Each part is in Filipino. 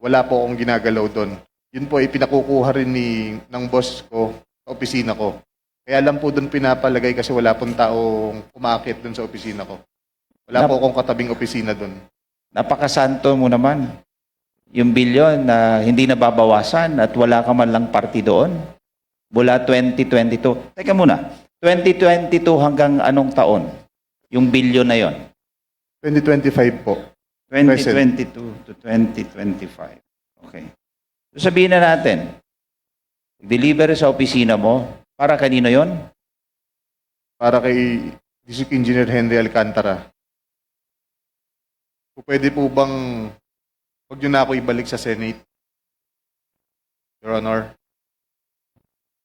wala po akong ginagalaw doon. Yun po ay pinakukuha rin ni, ng boss ko sa opisina ko. Kaya lang po doon pinapalagay kasi wala pong taong umakit doon sa opisina ko. Wala po akong katabing opisina doon. Napakasanto mo naman. Yung bilyon na hindi nababawasan at wala ka man lang party doon. Mula 2022. Teka muna. 2022 hanggang anong taon? Yung bilyon na yon. 2025 po. 2022 to 2025. Okay. So sabihin na natin, deliver sa opisina mo, para kanino yon? Para kay District Engineer Henry Alcantara. Po, pwede po bang wag niyo na ako ibalik sa Senate? Your Honor.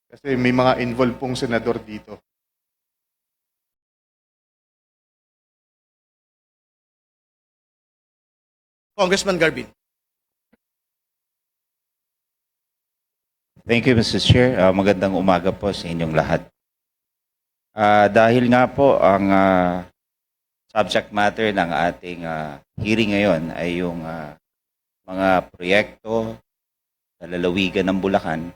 Kasi may mga involved pong senador dito. Congressman Garbin. Thank you, Mr. Chair. Ah, magandang umaga po sa inyong lahat. Ah, dahil nga po ang ah, subject matter ng ating ah, hearing ngayon ay yung ah, mga proyekto sa lalawigan ng Bulacan.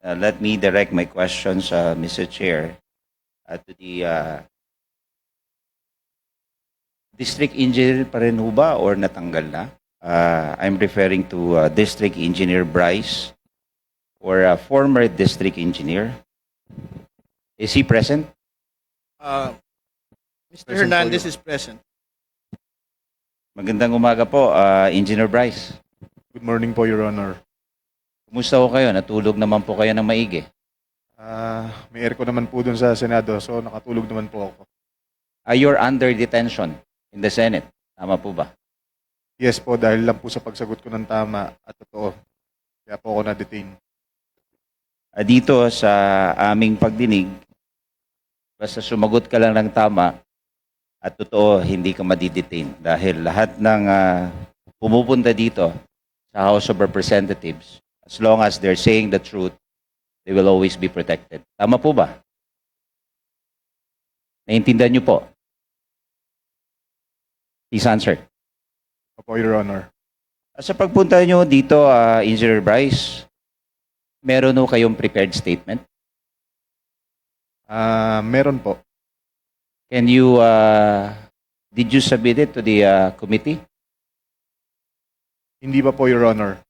Ah, let me direct my questions, ah, Mr. Chair, ah, to the ah, district engineer pa rin ho ba or natanggal na? Ah, I'm referring to ah, District Engineer Bryce or a former district engineer. Is he present? Uh, Mr. Present Hernandez is present. Magandang umaga po, ah, Engineer Bryce. Good morning po, Your Honor. Kumusta ho kayo? Natulog naman po kayo ng maigi. Ah, may aircon naman po doon sa Senado, so nakatulog naman po ako. Ah, you're under detention in the Senate. Tama po ba? Yes po, dahil lang po sa pagsagot ko ng tama at totoo. Kaya po ako na-detain. Ah, dito sa aming pagdinig, basta sumagot ka lang ng tama at totoo, hindi ka madidetain. Dahil lahat ng ah, pumupunta dito sa House of Representatives, as long as they're saying the truth, they will always be protected. Tama po ba? Naintindihan niyo po? Please answer. Opo, Your Honor. Sa pagpunta niyo dito, ah, Engineer Bryce, meron ho kayong prepared statement? Ah, meron po. Can you, uh, did you submit it to the uh, committee? Hindi pa po, Your Honor.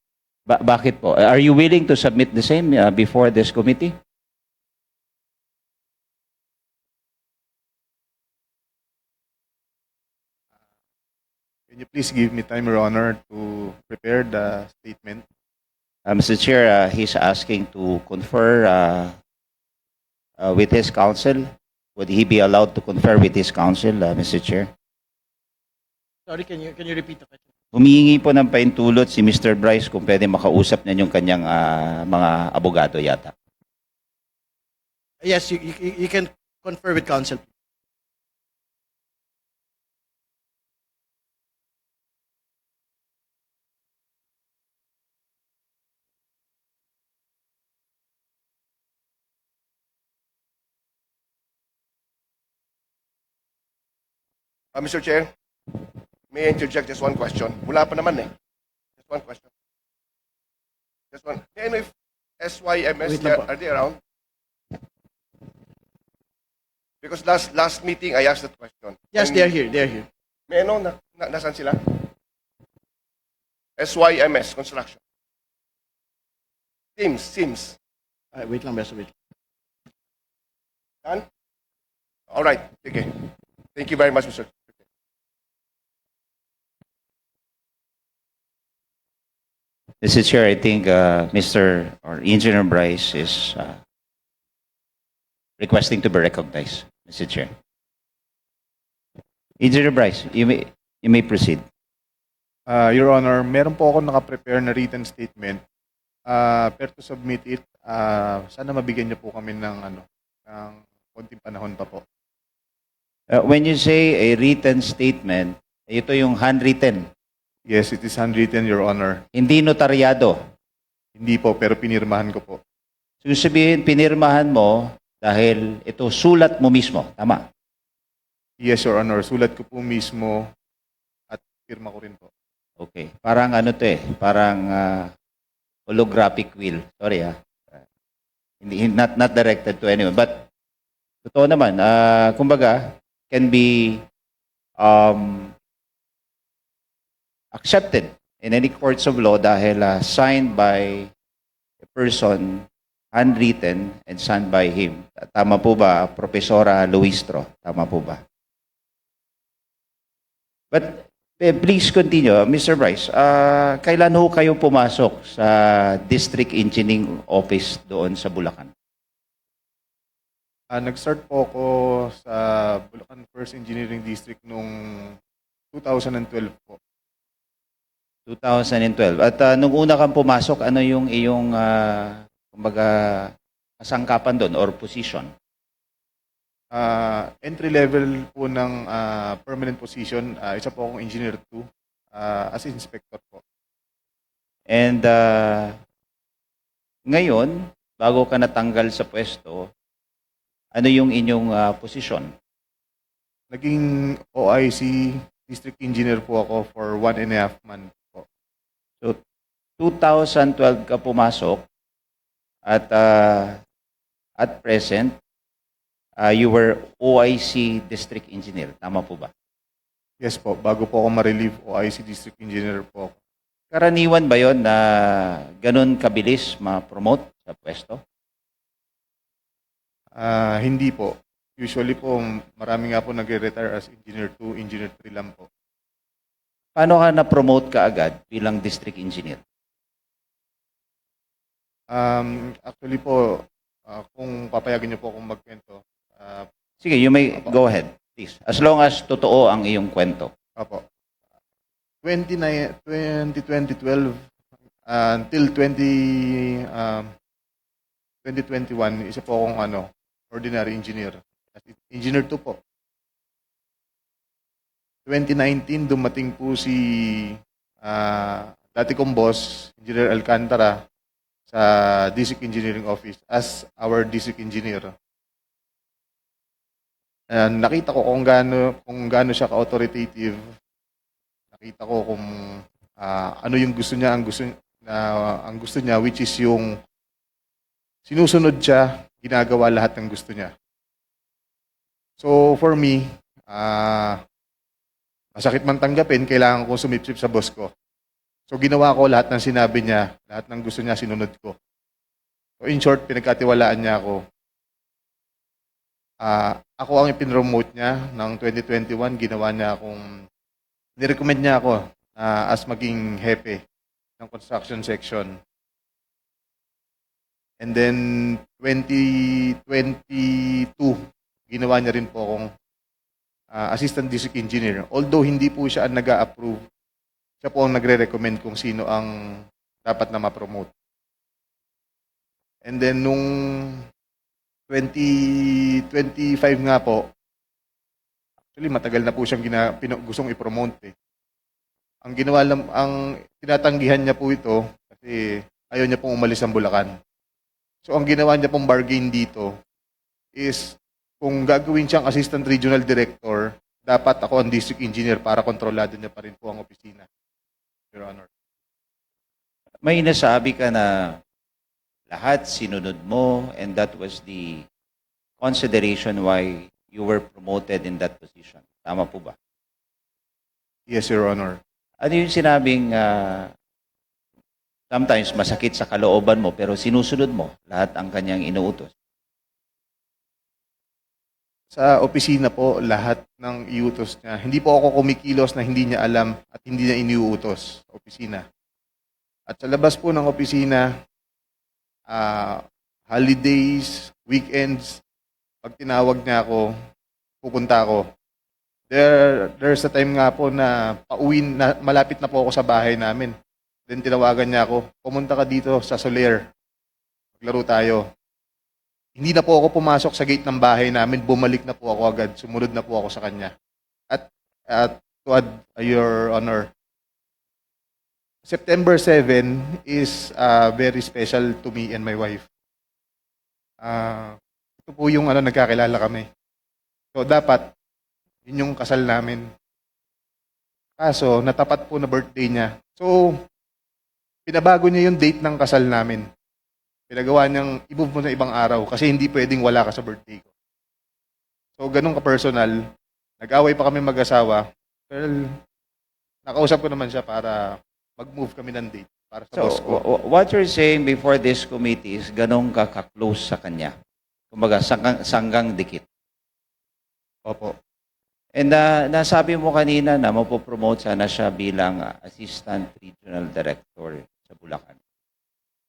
Ba- bakit po? Are you willing to submit the same uh, before this committee? Can you please give me time, Your Honor, to prepare the statement? Uh, Mr. Chair, uh, he's asking to confer uh, uh, with his counsel. Would he be allowed to confer with his counsel, uh, Mr. Chair? Sorry, can you can you repeat the question? Humihingi po ng paintulot si Mr. Bryce kung pwede makausap niya yung kanyang ah, mga abogado yata. Yes, you, you, you can confer with counsel. Uh, Mr. Chair, may I interject just one question? Wala pa naman eh. Just one question. Just one. May I know if SYMS, Wait lang they are, po. are they around? Because last last meeting, I asked that question. Yes, And they are here. They are here. May I know na, na, nasan sila? SYMS Construction. Teams, teams. Uh, wait lang, best wait. Done? All right. Okay. Thank you very much, Mr. Mr. Chair, I think uh, Mr. or Engineer Bryce is uh, requesting to be recognized, Mr. Chair. Engineer Bryce, you may, you may proceed. Ah, Your Honor, meron po ako nakaprepare na written statement. Ah, pero to submit it, ah, sana mabigyan niyo po kami ng ano, ng konting panahon pa po. Uh, when you say a written statement, ito yung handwritten, Yes, it is handwritten, Your Honor. hindi notaryado. Hindi po, pero pinirmahan ko po. So, yung sabihin, pinirmahan mo dahil ito sulat mo mismo. Tama. Yes, Your Honor. Sulat ko po mismo at pirma ko rin po. Okay. Parang ano to eh, parang ah, holographic wheel. Sorry ah. Hindi not not directed to anyone, but totoo naman, ah kumbaga can be um accepted in any courts of law dahil ah, signed by a person handwritten and signed by him. Tama po ba, Profesora Luistro? Tama po ba? But eh, please continue, Mr. Bryce. ah kailan ho kayo pumasok sa District Engineering Office doon sa Bulacan? Ah, nag-start po ako sa Bulacan First Engineering District nung 2012 po. 2012. At ah, nung una kang pumasok, ano yung iyong ah, kumbaga kasangkapan doon or position? Ah, entry level po ng ah, permanent position, ah, isa po akong engineer 2 ah, as inspector po. And ah, ngayon, bago ka natanggal sa pwesto, ano yung inyong ah, posisyon? Naging OIC district engineer po ako for one and a half month. 2012 ka pumasok at ah, at present ah, you were OIC district engineer tama po ba Yes po, bago po ako ma-relieve OIC district engineer po ako. karaniwan ba yon na ganun kabilis ma-promote sa pwesto Ah, hindi po. Usually po, marami nga po nagre-retire as engineer 2, engineer 3 lang po. paano ka na-promote ka agad bilang district engineer Um, actually po, ah, kung papayagan niyo po akong magkwento, ah, sige you may go ahead please as long as totoo ang iyong kwento Opo. 29, 2012 uh, until 20, um, 2021, isa po akong ano, ordinary engineer. Engineer 2 po. 2019, dumating po si ah, dati kong boss, Engineer Alcantara, sa District Engineering Office as our District Engineer. And nakita ko kung gaano kung gaano siya ka-authoritative nakita ko kung ah, ano yung gusto niya, ang gusto na ang gusto niya which is yung sinusunod siya, ginagawa lahat ng gusto niya. So for me, ah masakit man tanggapin, kailangan ko sumipsip sa boss ko. So ginawa ko lahat ng sinabi niya, lahat ng gusto niya sinunod ko. So in short, pinagkatiwalaan niya ako. Ah, ako ang ipinromote niya ng 2021, ginawa niya akong nirecommend niya ako ah, as maging hepe ng construction section. And then 2022, ginawa niya rin po akong ah, assistant district engineer. Although hindi po siya ang nag-approve, siya po ang nagre-recommend kung sino ang dapat na ma-promote. And then nung 2025 nga po, Actually, matagal na po siyang gina, pino, gustong i-promote eh. Ang ginawa lang, ang tinatanggihan niya po ito kasi ayaw niya pong umalis ng Bulacan. So ang ginawa niya pong bargain dito is kung gagawin siyang assistant regional director, dapat ako ang district engineer para kontrolado niya pa rin po ang opisina. Your Honor. may nasabi ka na lahat sinunod mo and that was the consideration why you were promoted in that position. Tama po ba? Yes, Your Honor. Ano yung sinabing ah, sometimes masakit sa kalooban mo pero sinusunod mo lahat ang kanyang inuutos? Sa opisina po, lahat ng iutos niya. Hindi po ako kumikilos na hindi niya alam at hindi niya iniuutos sa opisina. At sa labas po ng opisina, ah, holidays, weekends, pag tinawag niya ako, pupunta ako. There, there's a time nga po na pauwi na malapit na po ako sa bahay namin. Then tinawagan niya ako, pumunta ka dito sa Soler. Maglaro tayo. Hindi na po ako pumasok sa gate ng bahay namin, bumalik na po ako agad, sumunod na po ako sa kanya. At, at to add, uh, your honor, September 7 is uh, very special to me and my wife. Ah, ito po yung ano, nagkakilala kami. So dapat, yun yung kasal namin. Kaso, natapat po na birthday niya. So, pinabago niya yung date ng kasal namin. Pinagawa niyang i-move mo sa ibang araw kasi hindi pwedeng wala ka sa birthday ko. So, ganun ka-personal. Nag-away pa kami mag-asawa. Well, nakausap ko naman siya para mag-move kami ng date para sa So, boss ko. wh- wh- what you're saying before this committee is ganun ka ka-close sa kanya. Kumbaga, sanggang, sanggang dikit. Opo. And uh, nasabi mo kanina na mapopromote sana siya bilang uh, Assistant Regional Director sa Bulacan.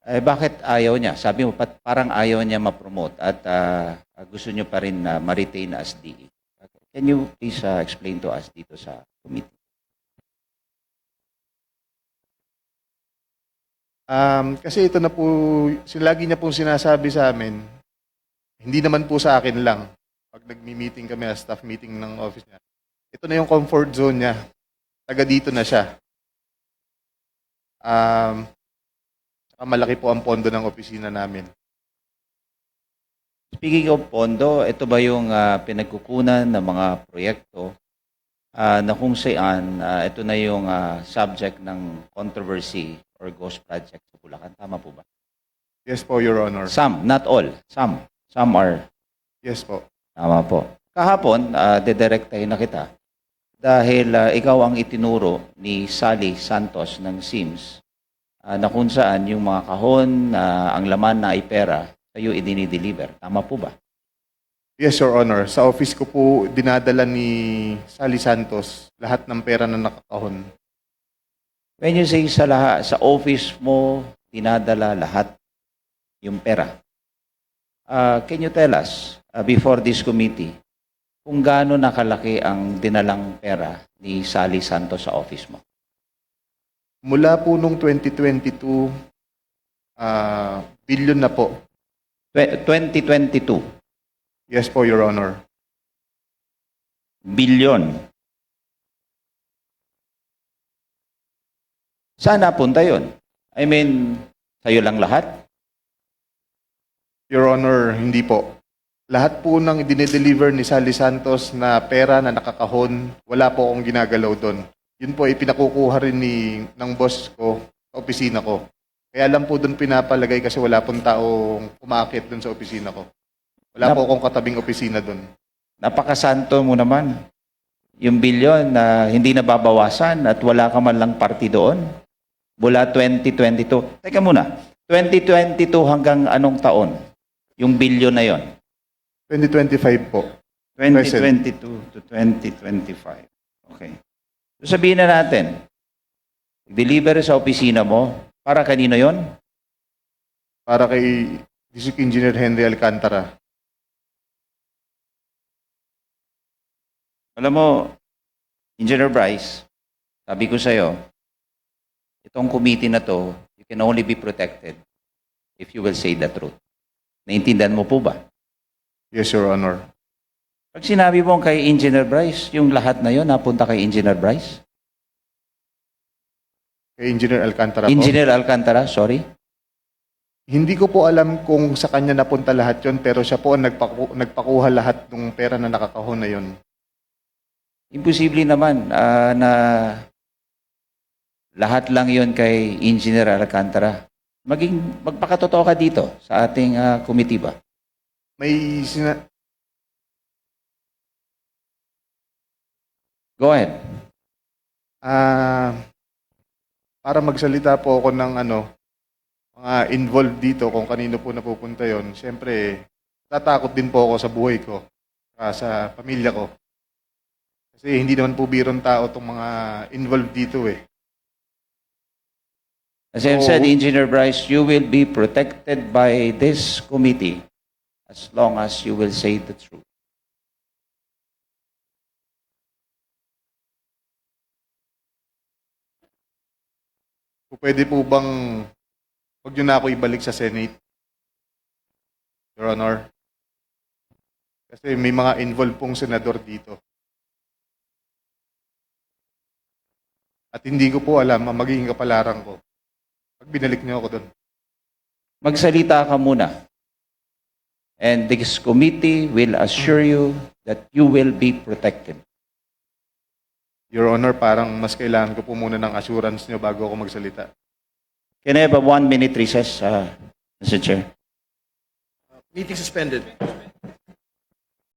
Eh, bakit ayaw niya? Sabi mo, parang ayaw niya ma-promote at uh, gusto niyo pa rin na ma-retain as DE. Can you please uh, explain to us dito sa committee? Um, kasi ito na po, lagi niya pong sinasabi sa amin, hindi naman po sa akin lang. Pag nagmi-meeting kami, as staff meeting ng office niya, ito na yung comfort zone niya. Taga dito na siya. Um, malaki po ang pondo ng opisina namin. Speaking of pondo, ito ba yung uh, pinagkukunan ng mga proyekto ah, na kung saan ah, ito na yung ah, subject ng controversy or ghost project sa Bulacan? Tama po ba? Yes po, Your Honor. Some, not all. Some. Some are. Yes po. Tama po. Kahapon, uh, dedirektahin na kita dahil ah, ikaw ang itinuro ni Sally Santos ng SIMS ah, na kung saan yung mga kahon na ang laman na ay pera sa'yo idinideliver. Tama po ba? Yes, Your Honor. Sa office ko po, dinadala ni Sally Santos lahat ng pera na nakakahon. When you say sa, laha, sa office mo, dinadala lahat yung pera. Ah, can you tell us, ah, before this committee, kung gaano nakalaki ang dinalang pera ni Sally Santos sa office mo? Mula po nung 2022, ah billion na po. Twe- 2022, Yes po, Your Honor. bilyon. Saan napunta yun? I mean, sa'yo lang lahat? Your Honor, hindi po. Lahat po ng dinedeliver ni Sally Santos na pera na nakakahon, wala po akong ginagalaw doon. Yun po ay pinakukuha rin ni, ng boss ko sa opisina ko. Kaya lang po doon pinapalagay kasi wala pong taong umakit doon sa opisina ko. Wala Nap- po akong katabing opisina doon. Napakasanto mo naman. Yung bilyon na hindi nababawasan at wala ka man lang party doon. Mula 2022. Teka muna. 2022 hanggang anong taon? Yung bilyon na yon. 2025 po. 2022 to 2025. Okay. So sabihin na natin, deliver sa opisina mo, para kanino yon? Para kay District Engineer Henry Alcantara. Alam mo, Engineer Bryce, sabi ko sa'yo, itong committee na to, you can only be protected if you will say the truth. Naintindihan mo po ba? Yes, Your Honor. Pag sinabi mo kay Engineer Bryce, yung lahat na yon napunta kay Engineer Bryce? Kay Engineer Alcantara po. Engineer Alcantara, sorry. Hindi ko po alam kung sa kanya napunta lahat yon pero siya po ang nagpaku- nagpakuha lahat ng pera na nakakahon na yon. Imposible naman ah, na lahat lang yon kay Engineer Alcantara. Maging magpakatotoo ka dito sa ating ah, committee ba? May sina- Go ahead. ah para magsalita po ako ng ano mga involved dito kung kanino po napupunta yon. Siyempre, tatakot din po ako sa buhay ko, saka sa pamilya ko. Kasi hindi naman po birong tao tong mga involved dito eh. As I've Oo. said, Engineer Bryce, you will be protected by this committee as long as you will say the truth. Po, Pwede po bang wag niyo na ako ibalik sa Senate? Your Honor. Kasi may mga involved pong senador dito. At hindi ko po alam ang magiging kapalaran ko. Pag binalik niyo ako doon. Magsalita ka muna. And this committee will assure you that you will be protected. Your Honor, parang mas kailangan ko po muna ng assurance nyo bago ako magsalita. Can I have a one-minute recess, uh, Mr. Chair? Meeting suspended.